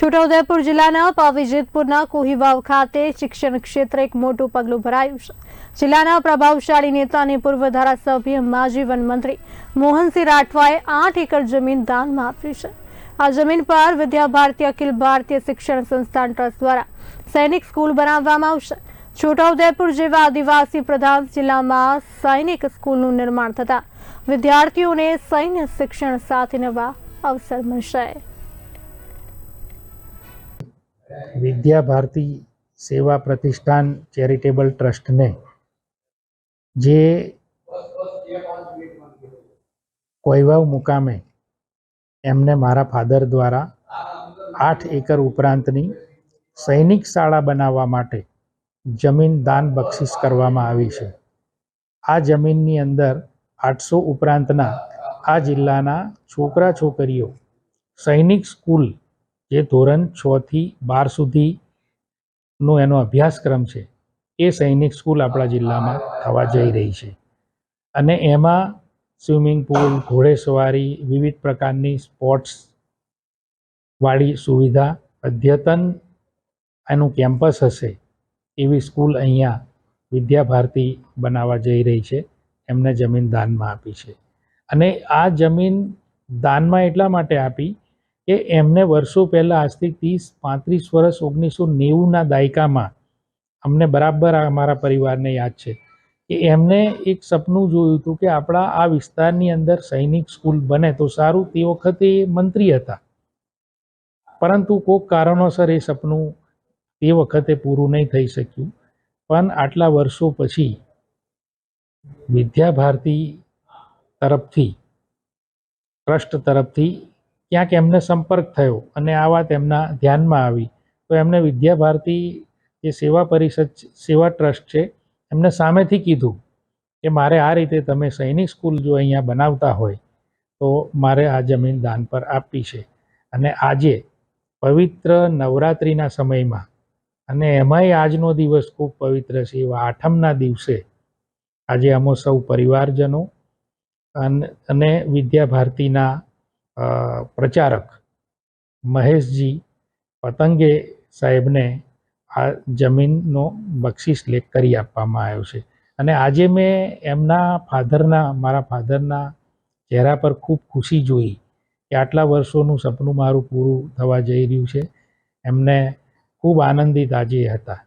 છોટાઉદેપુર જિલ્લાના પાવીજેતપુરના કોહીવાવ ખાતે શિક્ષણ ક્ષેત્રે એક મોટું પગલું ભરાયું છે. જિલ્લાના પ્રભાવશાળી નેતા અને પૂર્વ ધારાસભ્ય માજી વનમંત્રી મોહનસિંહ રાઠવાએ આઠ એકર જમીન દાનમાં આપી છે. આ જમીન પર વિદ્યા ભારતી અખિલ ભારતીય શિક્ષણ સંસ્થાન ટ્રસ્ટ દ્વારા સૈનિક સ્કૂલ બનાવવામાં આવશે. છોટાઉદેપુર જેવા આદિવાસી પ્રધાન જિલ્લામાં સૈનિક સ્કૂલનું નિર્માણ થતા વિદ્યાર્થીઓને સૈન્ય શિક્ષણ સાથે નવા અવસર મળશે. વિદ્યા ભારતી સેવા પ્રતિષ્ઠાન ચેરિટેબલ ટ્રસ્ટને જે કોઈવાવ મુકામે એમને મારા ફાધર દ્વારા આઠ એકર ઉપરાંતની સૈનિક શાળા બનાવવા માટે જમીન દાન બક્ષિસ કરવામાં આવી છે. આ જમીનની અંદર આઠસો ઉપરાંતના આ જિલ્લાના છોકરા છોકરીઓ સૈનિક સ્કૂલ જે ધોરણ છ થી બાર સુધીનો એનો અભ્યાસક્રમ છે, એ સૈનિક સ્કૂલ આપણા જિલ્લામાં થવા જઈ રહી છે. અને એમાં સ્વિમિંગ પુલ, ઘોડેસવારી, વિવિધ પ્રકારની સ્પોર્ટ્સ વાળી સુવિધા, અદ્યતન એનું કેમ્પસ હશે એવી સ્કૂલ અહીંયા વિદ્યા ભારતી બનાવવા જઈ રહી છે, એમને જમીન દાનમાં આપી છે. અને આ જમીન દાનમાં એટલા માટે આપી કે એમને વર્ષો પહેલાં આજથી ત્રીસ, પાંત્રીસ વર્ષ ઓગણીસો નેવુંના દાયકામાં અમને બરાબર અમારા પરિવારને યાદ છે કે એમને એક સપનું જોયું હતું કે આપણા આ વિસ્તારની અંદર સૈનિક સ્કૂલ બને તો સારું તે વખતે એ મંત્રી હતા. પરંતુ કોઈક કારણોસર એ સપનું તે વખતે પૂરું નહીં થઈ શક્યું. પણ આટલા વર્ષો પછી વિદ્યાભારતી તરફથી, ટ્રસ્ટ તરફથી ક્યાંક એમને સંપર્ક થયો અને આ વાત એમના ધ્યાનમાં આવી. તો એમને વિદ્યા ભારતી જે સેવા પરિષદ સેવા ટ્રસ્ટ છે એમને સામેથી કીધું કે મારે આ રીતે તમે સૈનિક સ્કૂલ જો અહીંયા બનાવતા હોય તો મારે આ જમીન દાન પર આપવી છે. અને આજે પવિત્ર નવરાત્રિના સમયમાં અને એમાંય આજનો દિવસ ખૂબ પવિત્ર છે એવા આઠમના દિવસે આજે અમો સૌ પરિવારજનો અન- અને વિદ્યા ભારતીના અ, પ્રચારક મહેશજી પતંગે સાહેબને આ જમીનનો બક્ષિસ લેખ કરી આપવામાં આવ્યો છે. અને આજે મેં એમના ફાધરના, મારા ફાધરના ચહેરા પર ખૂબ ખુશી જોઈ કે આટલા વર્ષોનું સપનું મારું પૂરું થવા જઈ રહ્યું છે. એમને ખૂબ આનંદિત આજે હતા.